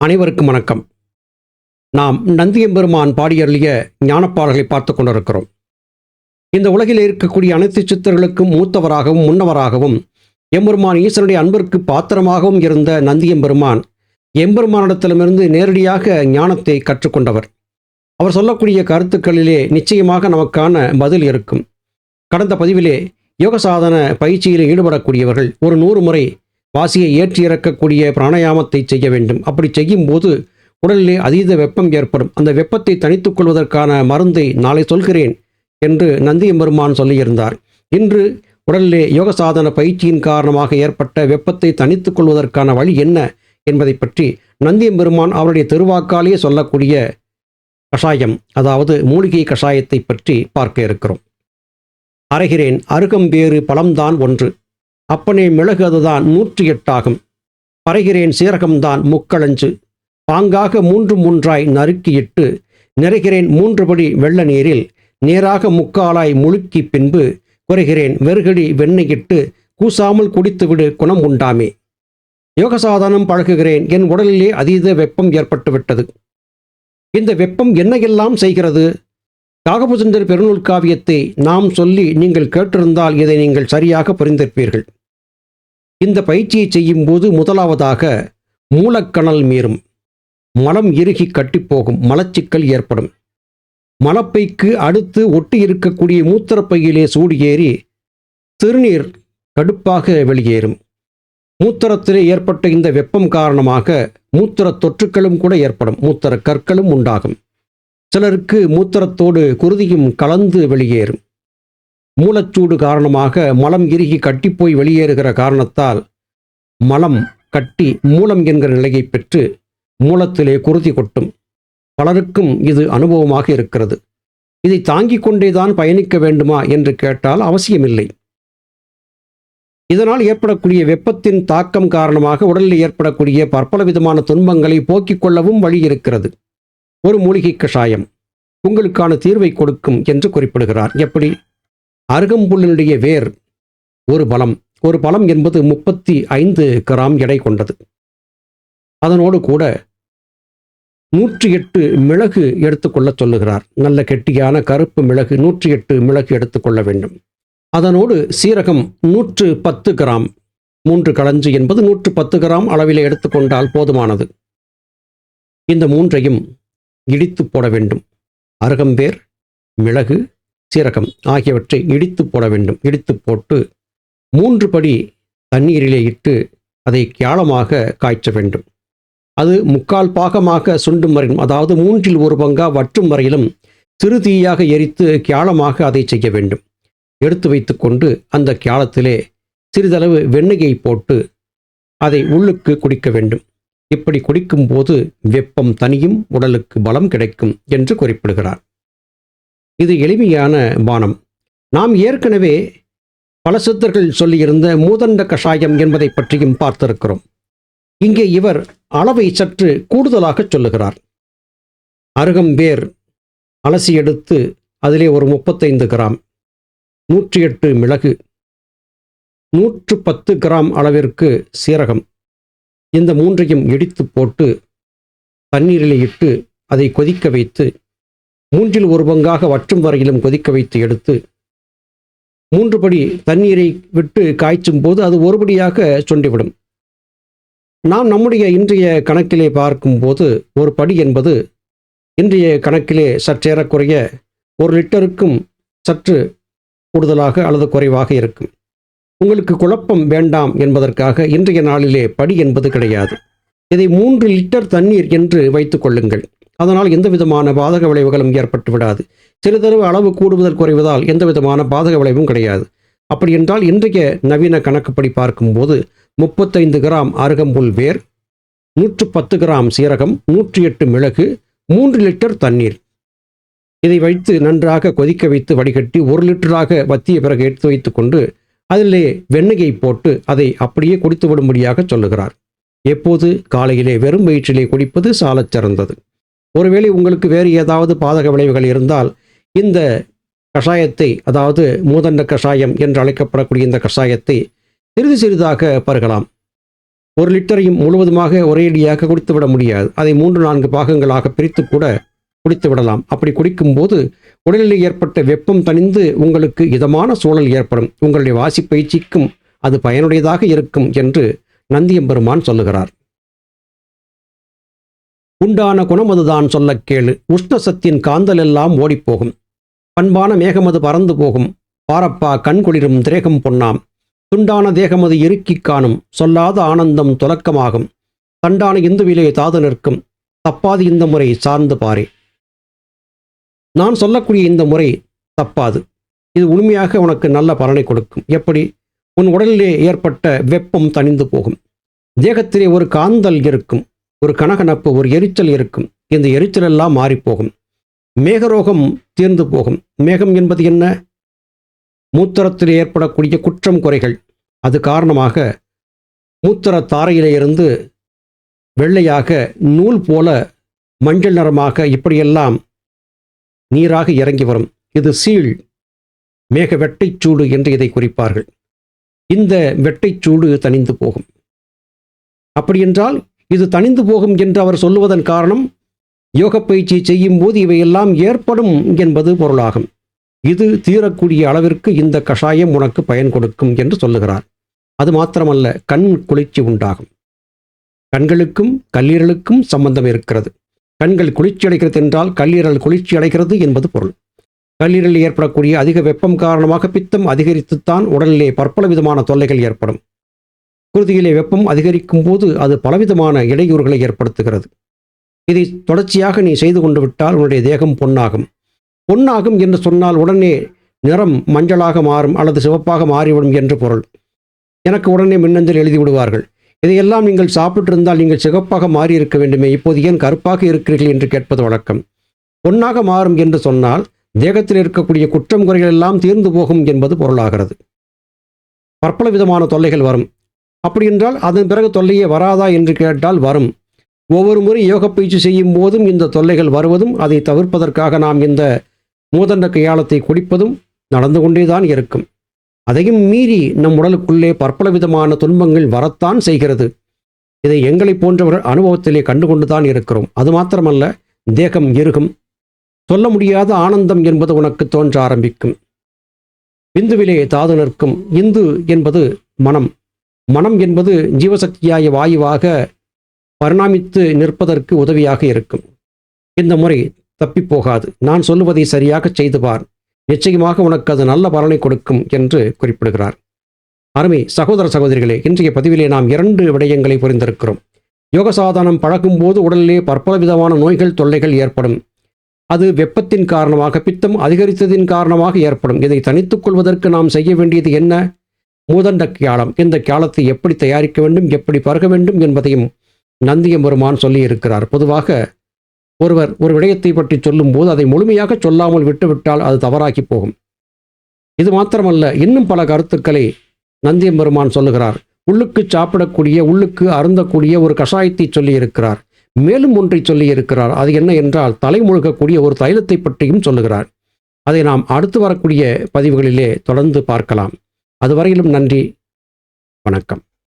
அனைவருக்கும் வணக்கம். நாம் நந்தியம்பெருமான் பாடியருளிய ஞானப்பாடல்களை பார்த்து கொண்டிருக்கிறோம். இந்த உலகில் இருக்கக்கூடிய அனைத்து சித்தர்களுக்கும் மூத்தவராகவும் முன்னவராகவும் எம்பெருமான் ஈசனுடைய அன்பிற்கு பாத்திரமாகவும் இருந்த நந்தியம்பெருமான் எம்பெருமானிடத்திடமிருந்து நேரடியாக ஞானத்தை கற்றுக்கொண்டவர். அவர் சொல்லக்கூடிய கருத்துக்களிலே நிச்சயமாக நமக்கான பதில் இருக்கும். கடந்த பதிவிலே யோக சாதன பயிற்சியில் ஈடுபடக்கூடியவர்கள் ஒரு நூறு முறை வாசியை ஏற்றி இறக்கக்கூடிய பிராணாயாமத்தை செய்ய வேண்டும். அப்படி செய்யும்போது உடலிலே அதீத வெப்பம் ஏற்படும். அந்த வெப்பத்தை தனித்துக் கொள்வதற்கான மருந்தை நாளை சொல்கிறேன் என்று நந்தியம்பெருமான் சொல்லியிருந்தார். இன்று உடலிலே யோக சாதன பயிற்சியின் காரணமாக ஏற்பட்ட வெப்பத்தை தனித்துக் கொள்வதற்கான வழி என்ன என்பதை பற்றி நந்தியம்பெருமான் அவருடைய திருவாக்காலேயே சொல்லக்கூடிய கஷாயம் அதாவது மூலிகை கஷாயத்தை பற்றி பார்க்க இருக்கிறோம். அரைகிறேன் அருகம்பேறு பழம்தான் ஒன்று. அப்பனே மிளகு அதுதான் நூற்றி எட்டாகும். பறைகிறேன் சீரகம்தான் முக்களஞ்சு. பாங்காக மூன்று மூன்றாய் நறுக்கியிட்டு நிறைகிறேன் மூன்றுபடி வெள்ள நீரில் நேராக முக்காலாய் முழுக்கி பின்பு குறைகிறேன் வெறுகடி வெண்ணெயிட்டு கூசாமல் குடித்துவிடு குணம் உண்டாமே. யோகசாதனம் பழகுகிறேன் என் உடலிலே அதீத வெப்பம் ஏற்பட்டுவிட்டது. இந்த வெப்பம் என்னையெல்லாம் செய்கிறது? காகபுசுந்தர் பெருநூல் காவியத்தை நாம் சொல்லி நீங்கள் கேட்டிருந்தால் இதை நீங்கள் சரியாக புரிந்திருப்பீர்கள். இந்த பயிற்சியை செய்யும்போது முதலாவதாக மூலக்கணல் மீறும். மலம் இறுகி கட்டிப்போகும். மலச்சிக்கல் ஏற்படும். மலப்பைக்கு அடுத்து ஒட்டி இருக்கக்கூடிய மூத்திரப்பையிலே சூடு ஏறி திருநீர் கடுப்பாக வெளியேறும். மூத்திரத்திலே ஏற்பட்ட இந்த வெப்பம் காரணமாக மூத்திர தொற்றுக்களும் கூட ஏற்படும். மூத்திர கற்களும் உண்டாகும். சிலருக்கு மூத்திரத்தோடு குருதியும் கலந்து வெளியேறும். மூலச்சூடு காரணமாக மலம் இறுகி கட்டிப்போய் வெளியேறுகிற காரணத்தால் மலம் கட்டி மூலம் என்கிற நிலையை பெற்று மூலத்திலே குருதி கொட்டும். பலருக்கும் இது அனுபவமாக இருக்கிறது. இதை தாங்கிக் கொண்டேதான் பயணிக்க வேண்டுமா என்று கேட்டால் அவசியமில்லை. இதனால் ஏற்படக்கூடிய வெப்பத்தின் தாக்கம் காரணமாக உடலில் ஏற்படக்கூடிய பற்பல விதமான துன்பங்களை போக்கிக் கொள்ளவும் வழி இருக்கிறது. ஒரு மூலிகை கஷாயம். உங்களுக்கான தீர்வை கொடுக்கும் என்று குறிப்பிடுகிறார். எப்படி? அருகம்புல்லினுடைய வேர் ஒரு பலம் ஒரு பலம் என்பது முப்பத்தி ஐந்து கிராம் எடை கொண்டது. அதனோடு கூட நூற்றி எட்டு மிளகு எடுத்துக்கொள்ளச் சொல்லுகிறார். நல்ல கெட்டியான கருப்பு மிளகு நூற்றி எட்டு மிளகு எடுத்துக்கொள்ள வேண்டும். அதனோடு சீரகம் நூற்று பத்து கிராம். மூன்று களஞ்சு என்பது நூற்று பத்து கிராம் அளவில் எடுத்துக்கொண்டால் போதுமானது. இந்த மூன்றையும் இடித்து போட வேண்டும். அருகம்பேர் மிளகு சீரகம் ஆகியவற்றை இடித்து போட வேண்டும். இடித்து போட்டு மூன்று படி தண்ணீரிலே இட்டு அதை கேளமாக காய்ச்ச வேண்டும். அது முக்கால் பாகமாக சுண்டும் வரையும் அதாவது மூன்றில் ஒரு பங்கா வற்றும் வரையிலும் சிறு தீயாக எரித்து கேளமாக அதை செய்ய வேண்டும். எடுத்து வைத்துக்கொண்டு அந்த கேளத்திலே சிறிதளவு வெண்ணெயை போட்டு அதை உள்ளுக்கு குடிக்க வேண்டும். இப்படி குடிக்கும்போது வெப்பம் தனியும் உடலுக்கு பலம் கிடைக்கும் என்று குறிப்பிடுகிறார். இது எளிமையான பானம். நாம் ஏற்கனவே பல சித்தர்கள் சொல்லியிருந்த மூதண்ட கஷாயம் என்பதை பற்றியும் பார்த்திருக்கிறோம். இங்கே இவர் அளவை சற்று கூடுதலாக சொல்லுகிறார். அருகம்பேர் அலசி எடுத்து அதிலே ஒரு முப்பத்தைந்து கிராம் நூற்றி எட்டு மிளகு நூற்று பத்து கிராம் அளவிற்கு சீரகம். இந்த மூன்றையும் இடித்து போட்டு தண்ணீரில் இட்டு அதை கொதிக்க வைத்து மூன்றில் ஒரு பங்காக வற்றும் வரையிலும் கொதிக்க வைத்து எடுத்து மூன்று படி தண்ணீரை விட்டு காய்ச்சும் போது அது ஒருபடியாக சுண்டிவிடும். நாம் நம்முடைய இன்றைய கணக்கிலே பார்க்கும்போது ஒரு படி என்பது இன்றைய கணக்கிலே சற்றேறக்குறைய ஒரு லிட்டருக்கும் சற்று கூடுதலாக அல்லது குறைவாக இருக்கும். உங்களுக்கு குழப்பம் வேண்டாம் என்பதற்காக இன்றைய நாளிலே படி என்பது கிடையாது. இதை மூன்று லிட்டர் தண்ணீர் என்று வைத்துக் கொள்ளுங்கள். அதனால் எந்த விதமான பாதக விளைவுகளும் ஏற்பட்டு விடாது. சிறிதளவு அளவு கூடுவதல் குறைவதால் எந்த விதமான பாதக விளைவும் கிடையாது. அப்படி என்றால் இன்றைய நவீன கணக்குப்படி பார்க்கும்போது முப்பத்தைந்து கிராம் அருகம்புல் வேர் நூற்று பத்து கிராம் சீரகம் நூற்றி எட்டு மிளகு மூன்று லிட்டர் தண்ணீர். இதை வைத்து நன்றாக கொதிக்க வைத்து வடிகட்டி ஒரு லிட்டராக வத்திய பிறகு எடுத்து வைத்துக்கொண்டு அதிலே வெண்ணெயை போட்டு அதை அப்படியே குடித்து விடும்படியாக சொல்லுகிறார். எப்போது? காலையிலே வெறும் வயிற்றிலே குடிப்பது சாலச் சிறந்தது. ஒருவேளை உங்களுக்கு வேறு ஏதாவது பாதக விளைவுகள் இருந்தால் இந்த கஷாயத்தை அதாவது மூதண்ட கஷாயம் என்று அழைக்கப்படக்கூடிய இந்த கஷாயத்தை சிறிது சிறிதாக பருகலாம். ஒரு லிட்டரையும் முழுவதுமாக ஒரேடியாக குடித்து விட முடியாது. அதை மூன்று நான்கு பாகங்களாக பிரித்து கூட குடித்து விடலாம் அப்படி குடிக்கும்போது உடலில் ஏற்பட்ட வெப்பம் தணிந்து உங்களுக்கு இதமான சூழல் ஏற்படும். உங்களுடைய வாசிப்பயிற்சிக்கும் அது பயனுடையதாக இருக்கும் என்று நந்தியம்பெருமான் சொல்லுகிறார். உண்டான குணமதுதான் சொல்லக் கேளு. உஷ்ணசத்தின் காந்தல் எல்லாம் ஓடிப்போகும். பண்பான மேகமது பறந்து போகும். பாரப்பா கண்குளிரும் திரேகம் பொன்னாம். துண்டான தேகமது இறுக்கிக் காணும். சொல்லாத ஆனந்தம் துலக்கமாகும். தண்டான இந்துவிலே தாது நிற்கும். தப்பாது இந்த முறை சார்ந்து பாரே. நான் சொல்லக்கூடிய இந்த முறை தப்பாது. இது உண்மையாக உனக்கு நல்ல பலனை கொடுக்கும். எப்படி? உன் உடலிலே ஏற்பட்ட வெப்பம் தணிந்து போகும். தேகத்திலே ஒரு காந்தல் இருக்கும். ஒரு கனகனப்பு ஒரு எரிச்சல் இருக்கும். இந்த எரிச்சல் எல்லாம் மாறிப்போகும். மேகரோகம் தீர்ந்து போகும். மேகம் என்பது என்ன? மூத்திரத்தில் ஏற்படக்கூடிய குற்றம் குறைகள். அது காரணமாக மூத்திர தாரையிலிருந்து வெள்ளையாக நூல் போல மஞ்சள் நிறமாக இப்படியெல்லாம் நீராக இறங்கி வரும். இது சீழ் மேக வெட்டைச் சூடு என்று இதை குறிப்பார்கள். இந்த வெட்டைச் சூடு தணிந்து போகும். அப்படியென்றால் இது தணிந்து போகும் என்று அவர் சொல்லுவதன் காரணம் யோக பயிற்சி செய்யும் போது இவையெல்லாம் ஏற்படும் என்பது பொருளாகும். இது தீரக்கூடிய அளவிற்கு இந்த கஷாயம் உனக்கு பயன் கொடுக்கும் என்று சொல்லுகிறார். அது மாத்திரமல்ல கண் குளிர்ச்சி உண்டாகும். கண்களுக்கும் கல்லீரலுக்கும் சம்பந்தம் இருக்கிறது. கண்கள் குளிர்ச்சி அடைகிறது என்றால் கல்லீரல் குளிர்ச்சி அடைகிறது என்பது பொருள். கல்லீரலில் ஏற்படக்கூடிய அதிக வெப்பம் காரணமாக பித்தம் அதிகரித்துத்தான் உடலிலே பற்பல விதமான தொல்லைகள் ஏற்படும். குருதியிலே வெப்பம் அதிகரிக்கும் போது அது பலவிதமான இடையூறுகளை ஏற்படுத்துகிறது. இதை தொடர்ச்சியாக நீ செய்து கொண்டு விட்டால் உன்னுடைய தேகம் பொன்னாகும். பொன்னாகும் என்று சொன்னால் உடனே நிறம் மஞ்சளாக மாறும் அல்லது சிவப்பாக மாறிவிடும் என்று பொருள். எனக்கு உடனே மின்னஞ்சல் எழுதி விடுவார்கள் இதையெல்லாம் நீங்கள் சாப்பிட்டிருந்தால் நீங்கள் சிகப்பாக மாறி இருக்க வேண்டுமே. இப்போது ஏன் கருப்பாக இருக்கிறீர்கள் என்று கேட்பது வழக்கம். பொன்னாக மாறும் என்று சொன்னால் தேகத்தில் இருக்கக்கூடிய குற்றம் குறைகள் எல்லாம் தீர்ந்து போகும் என்பது பொருளாகிறது. பற்பல விதமான தொல்லைகள் வரும். அப்படி என்றால் அதன் பிறகு தொல்லையே வராதா என்று கேட்டால் வரும். ஒவ்வொரு முறை யோக பயிற்சி செய்யும் போதும் இந்த தொல்லைகள் வருவதும் அதை தவிர்ப்பதற்காக நாம் இந்த மூதண்ட கையாளத்தை குடிப்பதும் நடந்து கொண்டேதான் இருக்கும். அதையும் மீறி நம் உடலுக்குள்ளே பற்பல விதமான துன்பங்கள் வரத்தான் செய்கிறது. இதை எங்களை போன்றவர்கள் அனுபவத்திலே கண்டுகொண்டுதான் இருக்கிறோம். அது மாத்திரமல்ல தேகம் இருகும் சொல்ல முடியாத ஆனந்தம் என்பது உனக்கு தோன்ற ஆரம்பிக்கும். இந்துவிலே தாது நிற்கும். இந்து என்பது மனம். மனம் என்பது ஜீவசக்தியாய வாயுவாக பரிணாமித்து நிற்பதற்கு உதவியாக இருக்கும். இந்த முறை தப்பிப்போகாது. நான் சொல்லுவதை சரியாக செய்து பார். நிச்சயமாக உனக்கு அது நல்ல பலனை கொடுக்கும் என்று குறிப்பிடுகிறார். அருமை சகோதர சகோதரிகளே இன்றைய பதிவிலே நாம் இரண்டு விடயங்களை புரிந்திருக்கிறோம். யோக சாதனம் பழகும் போது உடலிலே பற்பல விதமான நோய்கள் தொல்லைகள் ஏற்படும். அது வெப்பத்தின் காரணமாக பித்தம் அதிகரித்ததின் காரணமாக ஏற்படும். இதை தனித்துக் கொள்வதற்கு நாம் செய்ய வேண்டியது என்ன? மூதண்ட கியாலம். இந்த கியாலத்தை எப்படி தயாரிக்க வேண்டும் எப்படி பருக வேண்டும் என்பதையும் நந்தியம் பெருமான் சொல்லியிருக்கிறார். பொதுவாக ஒருவர் ஒரு விடயத்தை பற்றி சொல்லும்போது அதை முழுமையாக சொல்லாமல் விட்டுவிட்டால் அது தவறாகி போகும். இது மாத்திரமல்ல இன்னும் பல கருத்துக்களை நந்தியம் பெருமான் சொல்லுகிறார். உள்ளுக்கு சாப்பிடக்கூடிய உள்ளுக்கு அருந்தக்கூடிய ஒரு கஷாயத்தை சொல்லியிருக்கிறார். மேலும் ஒன்றை சொல்லியிருக்கிறார். அது என்ன என்றால் தலைமுழுகக்கூடிய ஒரு தைலத்தை பற்றியும் சொல்லுகிறார். அதை நாம் அடுத்து வரக்கூடிய பதிவுகளிலே தொடர்ந்து பார்க்கலாம். அதுவரையிலும் நன்றி. வணக்கம்.